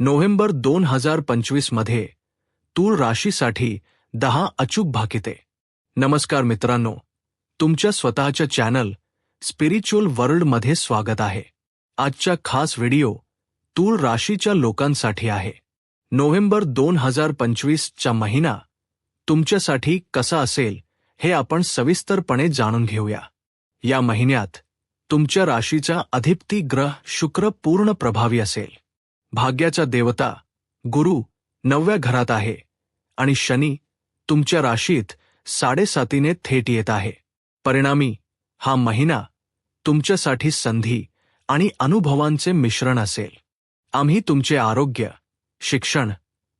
November दोन हजार पंचवीसमध्ये तूळ राशीसाठी दहा अचूक भाकिते नमस्कार मित्रांनो तुमच्या स्वतःच्या चॅनल स्पिरिच्युअल वर्ल्डमध्ये स्वागत आहे. आजच्या खास व्हिडिओ तूळ राशीच्या लोकांसाठी आहे. नोव्हेंबर दोन हजार पंचवीसचा महिना तुमच्यासाठी कसा असेल हे आपण सविस्तरपणे जाणून घेऊया. या महिन्यात तुमच्या राशीचा अधिपती ग्रह शुक्र पूर्ण प्रभावी असेल. भाग्याचा देवता गुरु नवव्या घरात आहे आणि शनी तुमच्या राशीत साडेसातीने थेट येत आहे. परिणामी हा महिना तुमच्यासाठी संधी आणि अनुभवांचे मिश्रण असेल. आम्ही तुमचे आरोग्य शिक्षण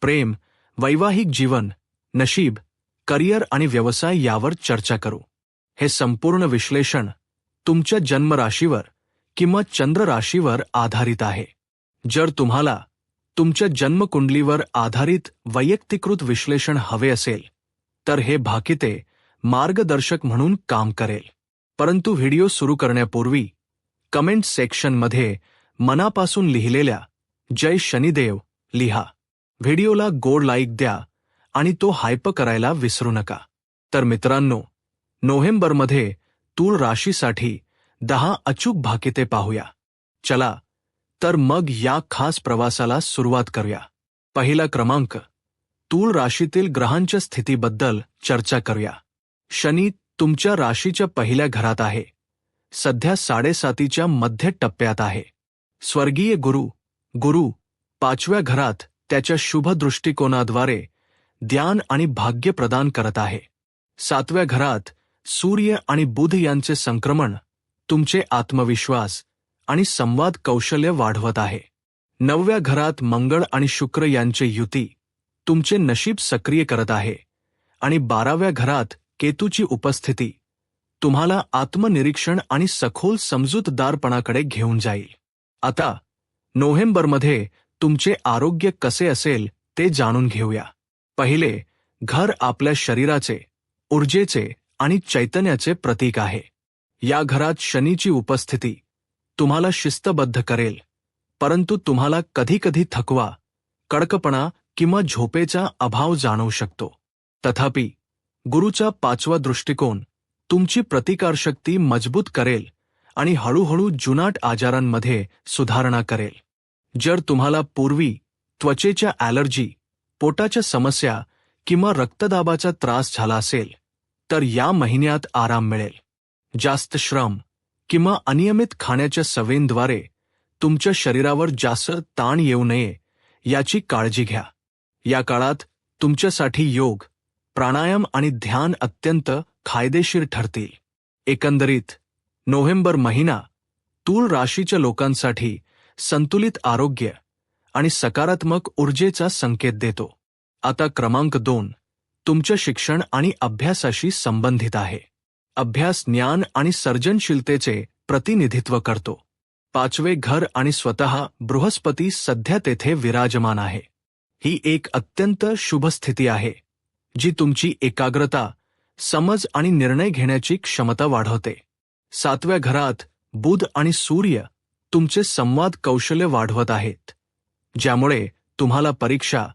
प्रेम वैवाहिक जीवन नशीब करिअर आणि व्यवसाय यावर चर्चा करू. हे संपूर्ण विश्लेषण तुमच्या जन्मराशीवर किंवा चंद्र राशीवर आधारित आहे. जर तुम्हाला तुमच्या जन्मकुंडलीवर आधारित वैयक्तिकृत विश्लेषण हवे असेल तर हे भाकिते मार्गदर्शक म्हणून काम करेल. परंतु व्हिडिओ सुरू करण्यापूर्वी कमेंट सेक्शनमध्ये मनापासून लिहिलेल्या जय शनिदेव लिहा. व्हिडिओला गोड लाईक द्या आणि तो हायप करायला विसरू नका. तर मित्रांनो नोव्हेंबरमध्ये तूळ राशीसाठी दहा अचूक भाकिते पाहूया. चला तर मग या खास प्रवासाला सुरुवात करूया. पहिला क्रमांक तूळ राशीतील ग्रहांच्या स्थितीबद्दल चर्चा करूया. शनी तुमच्या राशीच्या पहिल्या घरात आहे. सध्या साडेसातीच्या मध्य टप्प्यात आहे. स्वर्गीय गुरु गुरु पाचव्या घरात त्याच्या शुभ दृष्टिकोनाद्वारे ध्यान आणि भाग्य प्रदान करत आहे. सातव्या घरात सूर्य आणि बुध यांचे संक्रमण तुमचे आत्मविश्वास आणि संवाद कौशल्य वाढवत आहे. नवव्या घरात मंगळ आणि शुक्र यांचे युती तुमचे नशीब सक्रिय करत आहे. आणि बाराव्या घरात केतूची उपस्थिती तुम्हाला आत्मनिरीक्षण आणि सखोल समजूतदारपणाकडे घेऊन जाईल. आता नोव्हेंबरमध्ये तुमचे आरोग्य कसे असेल ते जाणून घेऊया. पहिले घर आपल्या शरीराचे ऊर्जेचे आणि चैतन्याचे प्रतीक आहे. या घरात शनीची उपस्थिती तुम्हाला शिस्तबद्ध करेल. परंतु तुम्हाला कधीकधी थकवा कडकपणा किंवा झोपेचा अभाव जाणवू शकतो. तथापि गुरुचा पाचवा दृष्टिकोन तुमची प्रतिकारशक्ती मजबूत करेल आणि हळूहळू जुनाट आजारांमध्ये सुधारणा करेल. जर तुम्हाला पूर्वी त्वचेच्या ॲलर्जी पोटाच्या समस्या किंवा रक्तदाबाचा त्रास झाला असेल तर या महिन्यात आराम मिळेल. जास्त श्रम किंवा अनियमित खाण्याच्या सवयींद्वारे तुमच्या शरीरावर जास्त ताण येऊ नये याची काळजी घ्या. या काळात तुमच्यासाठी योग प्राणायाम आणि ध्यान अत्यंत फायदेशीर ठरतील. एकंदरीत नोव्हेंबर महिना तूळ राशीच्या लोकांसाठी संतुलित आरोग्य आणि सकारात्मक ऊर्जेचा संकेत देतो. आता क्रमांक दोन तुमच्या शिक्षण आणि अभ्यासाशी संबंधित आहे. अभ्यास ज्ञान आणि सर्जनशीलतेचे प्रतिनिधित्व करतो. पाचवे घर आणि स्वतः बृहस्पती सध्या तेथे विराजमान आहे. ही एक अत्यंत शुभ स्थिती आहे जी तुमची एकाग्रता समज आणि निर्णय घेण्याची क्षमता वाढवते. सातव्या घरात बुध आणि सूर्य तुमचे संवाद कौशल्य वाढवत आहेत ज्यामुळे तुम्हाला परीक्षा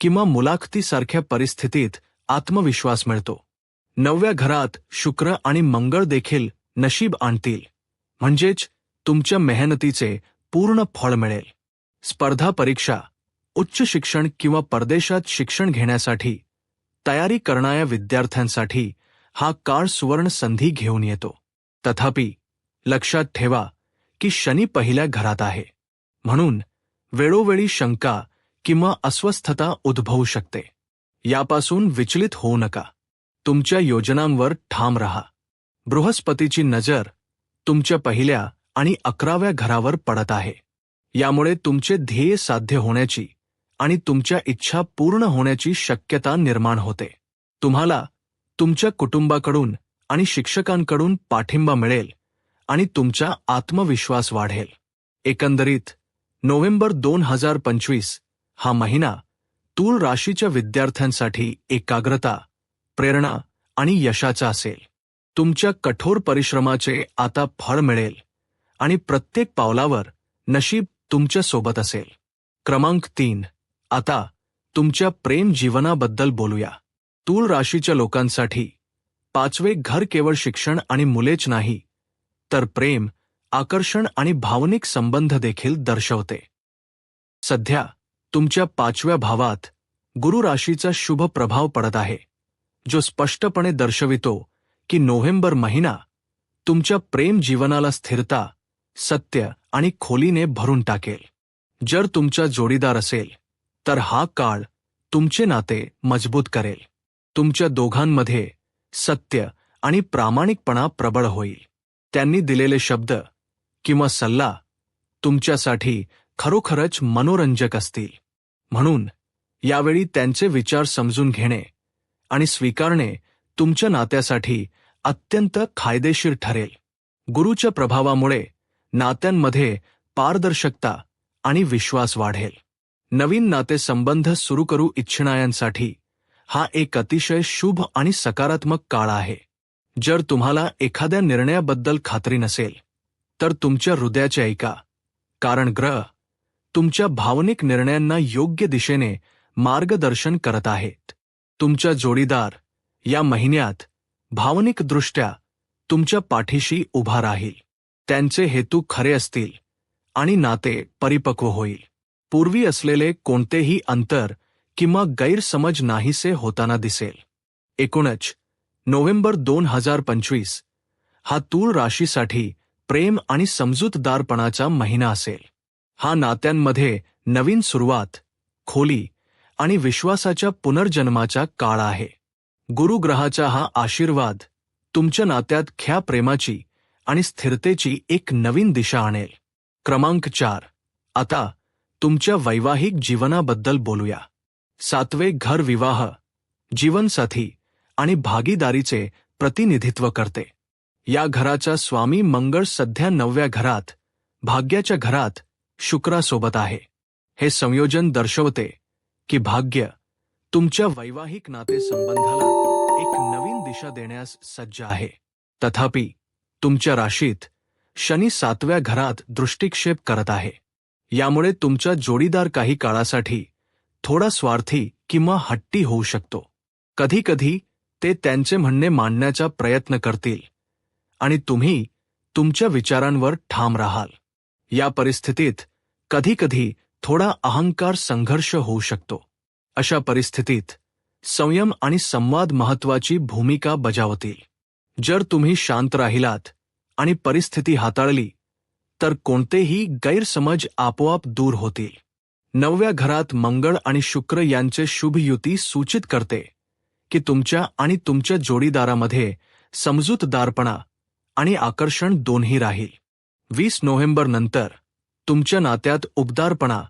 किंवा मुलाखतीसारख्या परिस्थितीत आत्मविश्वास मिळतो. नवव्या घरात शुक्र आणि मंगळ देखील नशीब आणतील. म्हणजेच तुमच्या मेहनतीचे पूर्ण फळ मिळेल. स्पर्धा परीक्षा उच्च शिक्षण किंवा परदेशात शिक्षण घेण्यासाठी तयारी करणाऱ्या विद्यार्थ्यांसाठी हा काळ सुवर्ण संधी घेऊन येतो. तथापि लक्षात ठेवा की शनी पहिल्या घरात आहे. म्हणून वेळोवेळी शंका किंवा अस्वस्थता उद्भवू शकते. यापासून विचलित होऊ नका. तुमच्या योजनांवर ठाम रहा. बृहस्पतीची नजर तुमच्या पहिल्या आणि अकराव्या घरावर पडत आहे. यामुळे तुमचे ध्येय साध्य होण्याची आणि तुमच्या इच्छा पूर्ण होण्याची शक्यता निर्माण होते. तुम्हाला तुमच्या कुटुंबाकडून आणि शिक्षकांकडून पाठिंबा मिळेल आणि तुमचा आत्मविश्वास वाढेल. एकंदरीत नोव्हेंबर दोन हजार पंचवीस हा महिना तूळ राशीच्या विद्यार्थ्यांसाठी एकाग्रता प्रेरणा आणि यशाचा असेल. तुमच्या कठोर परिश्रमाचे आता फळ मिळेल आणि प्रत्येक पावलावर नशीब तुमच्यासोबत असेल. क्रमांक तीन. आता तुमच्या प्रेम जीवनाबद्दल बोलूया. तूळ राशीच्या लोकांसाठी पाचवे घर केवळ शिक्षण आणि मुलेच नाही तर प्रेम आकर्षण आणि भावनिक संबंध देखील दर्शवते. सध्या तुमच्या पाचव्या भावात गुरु राशीचा शुभ प्रभाव पडत आहे. जो स्पष्टपणे दर्शवितो की नोव्हेंबर महिना तुमच्या प्रेम जीवनाला स्थिरता सत्य आणि खोलीने भरून टाकेल. जर तुमचा जोडीदार असेल तर हा काळ तुमचे नाते मजबूत करेल. तुमच्या दोघांमध्ये सत्य आणि प्रामाणिकपणा प्रबळ होईल. त्यांनी दिलेले शब्द किंवा सल्ला तुमच्यासाठी खरोखरच मनोरंजक असतील. म्हणून यावेळी त्यांचे विचार समजून घेणे आणि स्वीकारणे तुमच्या नात्यासाठी अत्यंत खायदेशीर ठरेल. गुरुच्या प्रभावामुळे नात्यांमध्ये पारदर्शकता आणि विश्वास वाढेल. नवीन नातेसंबंध सुरू करू इच्छिणाऱ्यांसाठी हा एक अतिशय शुभ आणि सकारात्मक काळ आहे. जर तुम्हाला एखाद्या निर्णयाबद्दल खात्री नसेल तर तुमच्या हृदयाचे ऐका. कारण ग्रह तुमच्या भावनिक निर्णयांना योग्य दिशेने मार्गदर्शन करत आहेत. तुमच्या जोडीदार या महिन्यात भावनिकदृष्ट्या तुमच्या पाठीशी उभा राहील. त्यांचे हेतू खरे असतील आणि नाते परिपक्व होईल. पूर्वी असलेले कोणतेही अंतर किंवा गैरसमज नाहीसे होताना दिसेल. एकूणच नोव्हेंबर दोन हजार पंचवीस हा तूळ राशीसाठी प्रेम आणि समजूतदारपणाचा महिना असेल. हा नात्यांमध्ये नवीन सुरुवात खोली आणि विश्वासाच्या पुनर्जन्माचा काळ आहे. गुरुग्रहाचा हा आशीर्वाद तुमच्या नात्यात ख्या प्रेमाची आणि स्थिरतेची एक नवीन दिशा आणेल. क्रमांक चार. आता तुमच्या वैवाहिक जीवनाबद्दल बोलूया. सातवे घर विवाह. जीवनसाथी आणि भागीदारीचे प्रतिनिधित्व करते. या घराचा स्वामी मंगळ सध्या नवव्या घरात भाग्याच्या घरात शुक्रासोबत आहे. हे संयोजन दर्शवते. की भाग्य तुमच्या वैवाहिक नातेसंबंधाला एक नवीन दिशा देण्यास सज्ज आहे. तथापि तुमच्या राशीत शनी सातव्या घरात दृष्टिक्षेप करत आहे. यामुळे तुमचा जोडीदार काही काळासाठी थोडा स्वार्थी किंवा हट्टी होऊ शकतो. कधीकधी ते त्यांचे म्हणणे मांडण्याचा प्रयत्न करतील. आणि तुम्ही तुमच्या विचारांवर ठाम राहाल. या परिस्थितीत कधीकधी थोडा अहंकार संघर्ष होऊ शकतो. अशा परिस्थितीत संयम आणि संवाद महत्वाची भूमिका बजावतील. जर तुम्ही शांत राहिलात आणि परिस्थिती हाताळली तर कोणतेही गैरसमज आपोआप दूर होतील. नवव्या घरात मंगळ आणि शुक्र यांचे शुभ युती सूचित करते की तुमच्या आणि तुमच्या जोडीदारामध्ये समजूतदारपणा आणि आकर्षण दोन्ही राहील. वीस नोव्हेंबर नंतर तुमच्या नात्यात उबदारपणा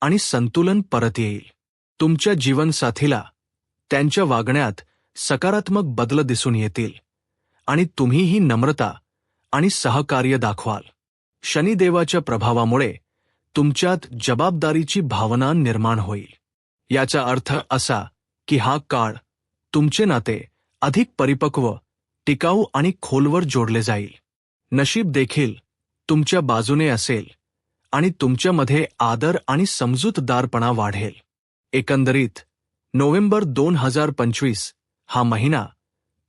आणि संतुलन परत येईल. तुमच्या जीवनसाथीला त्यांच्या वागण्यात सकारात्मक बदल दिसून येतील. आणि तुम्हीही नम्रता आणि सहकार्य दाखवाल. शनिदेवाच्या प्रभावामुळे तुमच्यात जबाबदारीची भावना निर्माण होईल. याचा अर्थ असा की हा काळ तुमचे नाते अधिक परिपक्व टिकाऊ आणि खोलवर जोडले जाईल. नशीब देखील तुमच्या बाजूने असेल. आणि तुमच्यामध्ये आदर आणि समजूतदारपणा वाढेल. एकंदरीत नोव्हेंबर दोन हजार पंचवीस हा महिना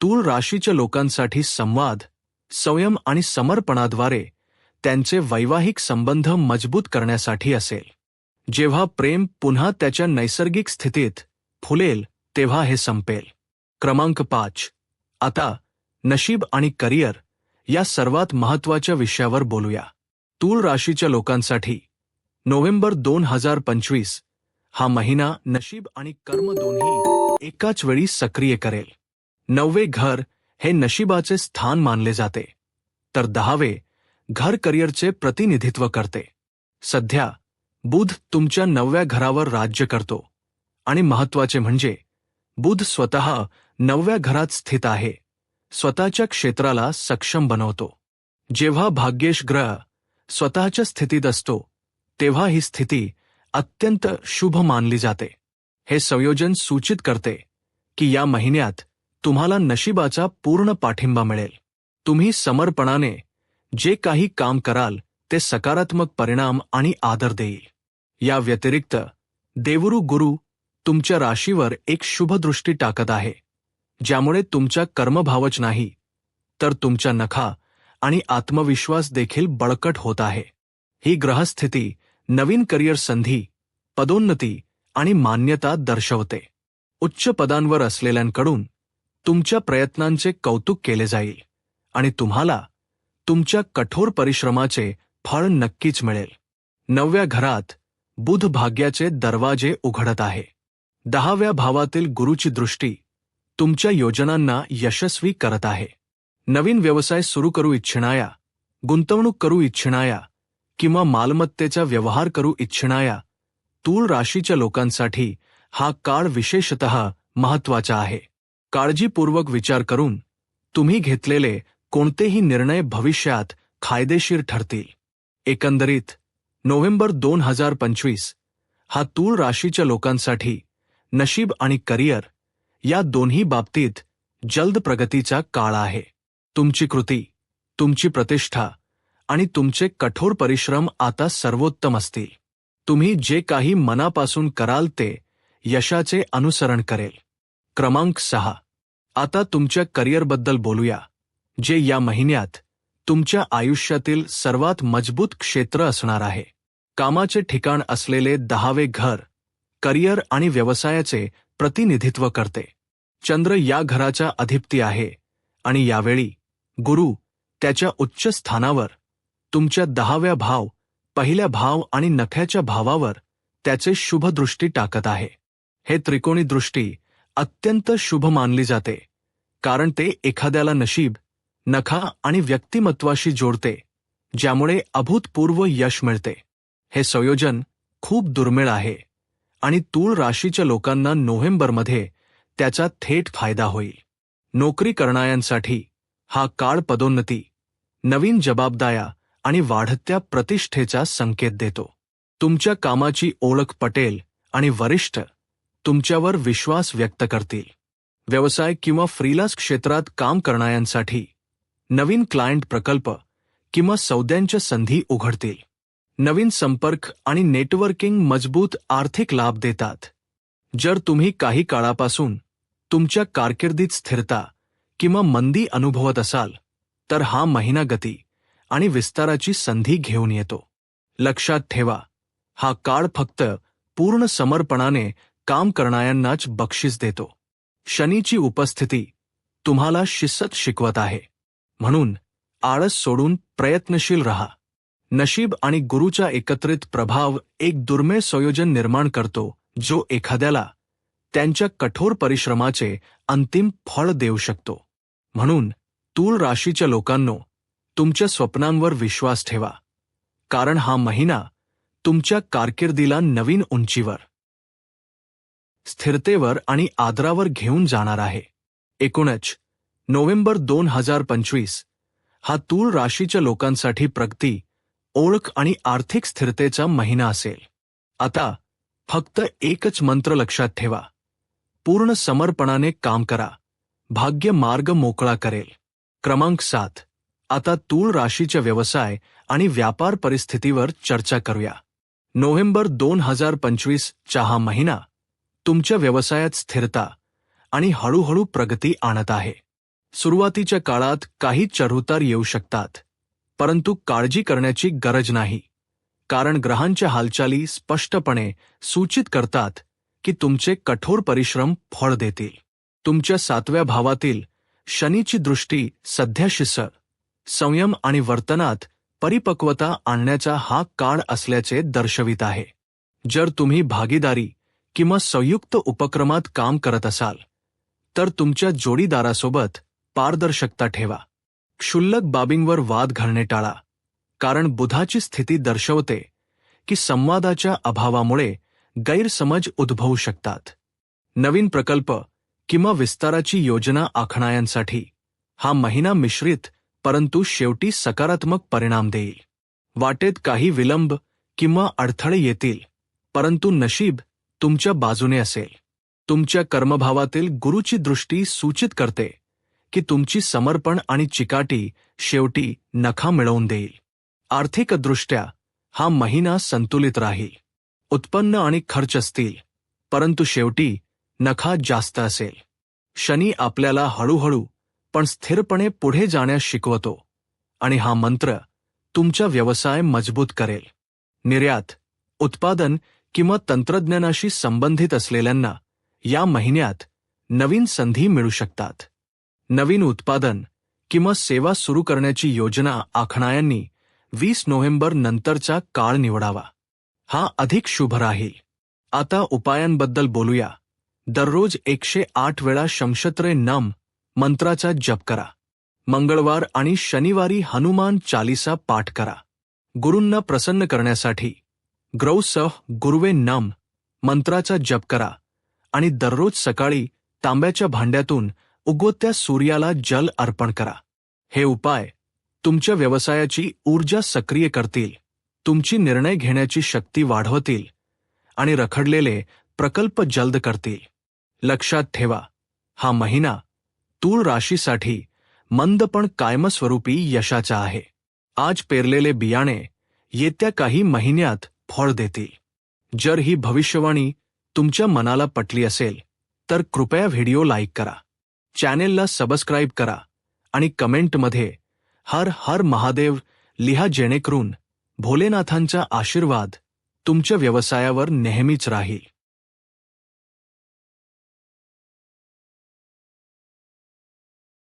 तूळ राशीच्या लोकांसाठी संवाद संयम आणि समर्पणाद्वारे त्यांचे वैवाहिक संबंध मजबूत करण्यासाठी असेल. जेव्हा प्रेम पुन्हा त्याच्या नैसर्गिक स्थितीत फुलेल तेव्हा हे संपेल. क्रमांक पाच. आता नशीब आणि करिअर या सर्वात महत्त्वाच्या विषयावर बोलूया. तूळ राशीच्या लोकांसाठी नोव्हेंबर दोन हजार पंचवीस हा महिना नशीब आणि कर्म दोन्ही एकाच वेळी सक्रिय करेल. नववे घर हे नशिबाचे स्थान मानले जाते. तर दहावे घर करिअरचे प्रतिनिधित्व करते. सध्या बुध तुमच्या नवव्या घरावर राज्य करतो. आणि महत्त्वाचे म्हणजे बुध स्वतः नवव्या घरात स्थित आहे. स्वतःच्या क्षेत्राला सक्षम बनवतो. जेव्हा भाग्येश ग्रह स्वतःच्या स्थितीत असतो तेव्हा ही स्थिती अत्यंत शुभ मानली जाते. हे संयोजन सूचित करते की या महिन्यात तुम्हाला नशिबाचा पूर्ण पाठिंबा मिळेल. तुम्ही समर्पणाने जे काही काम कराल ते सकारात्मक परिणाम आणि आदर देईल. या व्यतिरिक्त देवरू गुरु तुमच्या राशीवर एक शुभदृष्टी टाकत आहे ज्यामुळे तुमच्या कर्मभावच नाही तर तुमच्या नखा आणि आत्मविश्वास देखील बळकट होत आहे. ही ग्रहस्थिती नवीन करिअर संधी पदोन्नती आणि मान्यता दर्शवते. उच्च पदांवर असलेल्यांकडून तुमच्या प्रयत्नांचे कौतुक केले जाईल आणि तुम्हाला तुमच्या कठोर परिश्रमाचे फळ नक्कीच मिळेल. नवव्या घरात बुध भाग्याचे दरवाजे उघडत आहे. दहाव्या भावातील गुरुची दृष्टी तुमच्या योजनांना यशस्वी करत आहे. नवीन व्यवसाय सुरू करू इच्छिणाया गुंतवणूक करू इच्छिणाया किंवा मालमत्तेचा व्यवहार करू इच्छिणाया तूळ राशीच्या लोकांसाठी हा काळ विशेषत महत्त्वाचा आहे. काळजीपूर्वक विचार करून तुम्ही घेतलेले कोणतेही निर्णय भविष्यात फायदेशीर ठरतील. एकंदरीत नोव्हेंबर दोन हजार पंचवीस हा तूळ राशीच्या लोकांसाठी नशीब आणि करिअर या दोन्ही बाबतीत जलद प्रगतीचा काळ आहे. तुमची कृती तुमची प्रतिष्ठा आणि तुमचे कठोर परिश्रम आता सर्वोत्तम असतील. तुम्ही जे काही मनापासून कराल ते यशाचे अनुसरण करेल. क्रमांक सहा. आता तुमच्या करिअरबद्दल बोलूया जे या महिन्यात तुमच्या आयुष्यातील सर्वात मजबूत क्षेत्र असणार आहे. कामाचे ठिकाण असलेले दहावे घर करिअर आणि व्यवसायाचे प्रतिनिधित्व करते. चंद्र या घराचा अधिपती आहे आणि यावेळी गुरु त्याच्या उच्च स्थानावर तुमच्या दहाव्या भाव पहिल्या भाव आणि नख्याच्या भावावर त्याचे शुभदृष्टी टाकत आहे. हे त्रिकोणी दृष्टी अत्यंत शुभ मानली जाते कारण ते एखाद्याला नशीब नखा आणि व्यक्तिमत्वाशी जोडते ज्यामुळे अभूतपूर्व यश मिळते. हे संयोजन खूप दुर्मिळ आहे आणि तूळ राशीच्या लोकांना नोव्हेंबरमध्ये त्याचा थेट फायदा होईल. नोकरी करणाऱ्यांसाठी हा काळ पदोन्नती नवीन जबाबदाया आणि वाढत्या प्रतिष्ठेचा संकेत देतो. तुमच्या कामाची ओळख पटेल आणि वरिष्ठ तुमच्यावर विश्वास व्यक्त करतील. व्यवसाय किंवा फ्रीलान्स क्षेत्रात काम करणाऱ्यांसाठी नवीन क्लायंट प्रकल्प किंवा सौद्यांच्या संधी उघडतील. नवीन संपर्क आणि नेटवर्किंग मजबूत आर्थिक लाभ देतात. जर तुम्ही काही काळापासून तुमच्या कारकिर्दीत स्थिरता किंवा मंदी अनुभवत असाल तर हा महिना गती आणि विस्ताराची संधी घेऊन येतो. लक्षात ठेवा हा काळ फक्त पूर्ण समर्पणाने काम करणाऱ्यांनाच बक्षीस देतो. शनीची उपस्थिती तुम्हाला शिस्त शिकवत आहे. म्हणून आळस सोडून प्रयत्नशील रहा. नशीब आणि गुरुचा एकत्रित प्रभाव एक दुर्मिळ संयोजन निर्माण करतो जो एखाद्याला त्यांच्या कठोर परिश्रमाचे अंतिम फळ देऊ शकतो. म्हणून तूळ राशीच्या लोकांनो तुमच्या स्वप्नांवर विश्वास ठेवा. कारण हा महिना तुमच्या कारकिर्दीला नवीन उंचीवर स्थिरतेवर आणि आदरावर घेऊन जाणार आहे. एकूणच नोव्हेंबर दोन हजार पंचवीस हा तूळ राशीच्या लोकांसाठी प्रगती ओळख आणि आर्थिक स्थिरतेचा महिना असेल. आता फक्त एकच मंत्र लक्षात ठेवा. पूर्ण समर्पणाने काम करा. भाग्य मार्ग मोकळा करेल. क्रमांक सात. आता तूळ राशीच्या व्यवसाय आणि व्यापार परिस्थितीवर चर्चा करूया. नोव्हेंबर दोन हजार पंचवीस चा हा महिना. तुमच्या व्यवसायात स्थिरता आणि हळूहळू प्रगती आणत आहे. सुरुवातीच्या काळात काही चढउतार येऊ शकतात परंतु काळजी करण्याची गरज नाही. कारण ग्रहांच्या हालचाली स्पष्टपणे सूचित करतात की तुमचे कठोर परिश्रम फळ देतील. तुमच्या सातव्या भावातील शनीची दृष्टी सध्या शिसळ. संयम आणि वर्तनात परिपक्वता आणण्याचा हा काळ असल्याचे दर्शवित आहे. जर तुम्ही भागीदारी किंवा संयुक्त उपक्रमात काम करत असाल तर तुमच्या जोडीदारासोबत पारदर्शकता ठेवा. क्षुल्लक बाबींवर वाद घालणे टाळा कारण बुधाची स्थिती दर्शवते की संवादाच्या अभावामुळे गैरसमज उद्भवू शकतात. नवीन प्रकल्प किंवा विस्ताराची योजना आखणाऱ्यांसाठी हा महिना मिश्रित परंतु शेवटी सकारात्मक परिणाम देईल. वाटेत काही विलंब किंवा अडथळे येतील परंतु नशीब तुमच्या बाजूने असेल. तुमच्या कर्मभावातील गुरुची दृष्टी सूचित करते की तुमची समर्पण आणि चिकाटी शेवटी नखा मिळवून देईल. आर्थिकदृष्ट्या हा महिना संतुलित राहील. उत्पन्न आणि खर्च असतील परंतु शेवटी नखा जास्त असेल. शनी आपल्याला हळूहळू पण स्थिरपणे पुढे जाण्यास शिकवतो. आणि हा मंत्र तुमचा व्यवसाय मजबूत करेल. निर्यात उत्पादन किंवा तंत्रज्ञानाशी संबंधित असलेल्यांना या महिन्यात नवीन संधी मिळू शकतात. नवीन उत्पादन किंवा सेवा सुरू करण्याची योजना आखणाऱ्यांनी वीस नोव्हेंबर नंतरचा काळ निवडावा. हा अधिक शुभ राहील. आता उपायांबद्दल बोलूया. दररोज एकशे आठ वेळा शमशत्रे नम मंत्राचा जप करा. मंगळवार आणि शनिवारी हनुमान चालिसा पाठ करा. गुरूंना प्रसन्न करण्यासाठी ग्रौसह गुरुवे नम मंत्राचा जप करा आणि दररोज सकाळी तांब्याच्या भांड्यातून उगवत्या सूर्याला जल अर्पण करा. हे उपाय तुमच्या व्यवसायाची ऊर्जा सक्रिय करतील तुमची निर्णय घेण्याची शक्ती वाढवतील आणि रखडलेले प्रकल्प जल्द करतील. लक्षात ठेवा. हा महिना तूळ राशीसाठी मंद पण कायमस्वरूपी यशाचा आहे. आज पेरलेले बियाणे येत्या काही महिन्यात फळ देतील. जर ही भविष्यवाणी तुमच्या मनाला पटली असेल तर कृपया व्हिडिओ लाईक करा. चॅनेलला सबस्क्राईब करा आणि कमेंटमध्ये हर हर महादेव लिहा जेणेकरून भोलेनाथांचा आशीर्वाद तुमच्या व्यवसायावर नेहमीच राहील.